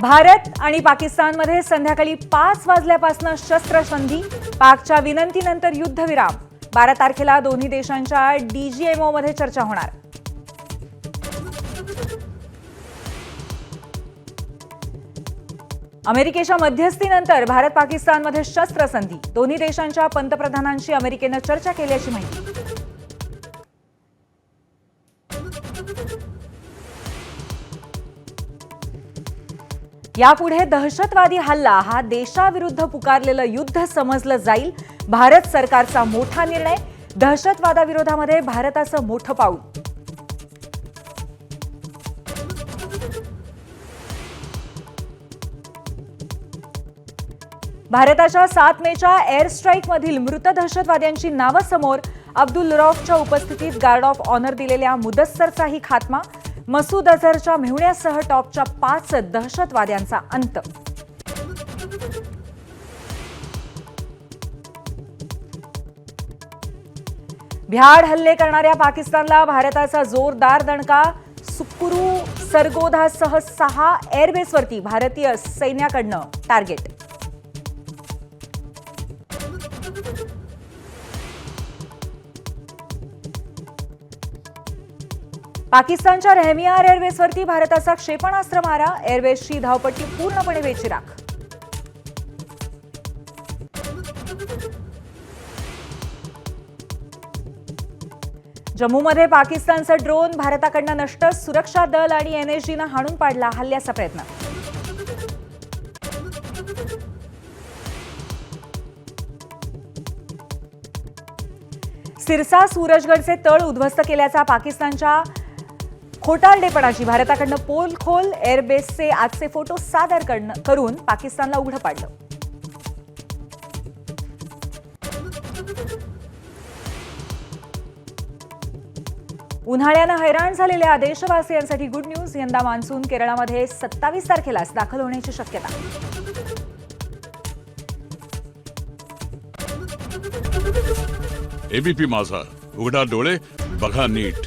भारत आणि पाकिस्तानमध्ये संध्याकाळी पाच वाजल्यापासून शस्त्रसंधी पाकच्या विनंतीनंतर युद्धविराम. बारा तारखेला दोन्ही देशांच्या डीजीएमओ मध्ये चर्चा होणार. अमेरिकेच्या मध्यस्थीनंतर भारत पाकिस्तानमध्ये शस्त्रसंधी. दोन्ही देशांच्या पंतप्रधानांशी अमेरिकेनं चर्चा केल्याची माहिती. यापुढे दहशतवादी हल्ला हा देशाविरुद्ध पुकारलेलं युद्ध समजलं जाईल. भारत सरकारचा मोठा निर्णय. दहशतवादाविरोधामध्ये भारताचं मोठं पाऊल. भारताच्या सात मेच्या एअर स्ट्राईकमधील मृत दहशतवाद्यांची नावं समोर अब्दुल रॉफच्या उपस्थितीत गार्ड ऑफ ऑनर दिलेल्या मुदस्सरचाही खात्मा. मसूद अझहरच्या मेहुण्यासह टॉपच्या पाच दहशतवाद्यांचा अंत. भ्याड हल्ले करणाऱ्या पाकिस्तानला भारताचा जोरदार दणका. सुकुरू सरगोधासह सहा एअरबेसवरती भारतीय सैन्याकडनं टार्गेट. पाकिस्तानच्या रेहमियार एअरवेजवरती भारताचा क्षेपणास्त्र मारा. एअरवेजची धावपट्टी पूर्णपणे बेचिराख. जम्मूमध्ये पाकिस्तानचं ड्रोन भारताकडनं नष्ट. सुरक्षा दल आणि एनएसजीनं हाणून पाडला हल्ल्याचा प्रयत्न. सिरसा सूरजगडचे तळ उद्ध्वस्त केल्याचा पाकिस्तानच्या खोटारडेपणाची भारताकडनं पोलखोल एअरबेसचे आजचे फोटो सादर करून पाकिस्तानला उघडं पाडलं. उन्हाळ्यानं हैराण झालेल्या देशवासियांसाठी गुड न्यूज यंदा मान्सून केरळामध्ये सत्तावीस तारखेलाच दाखल होण्याची शक्यता. एबीपी माझा उघडा डोळे बघा नीट.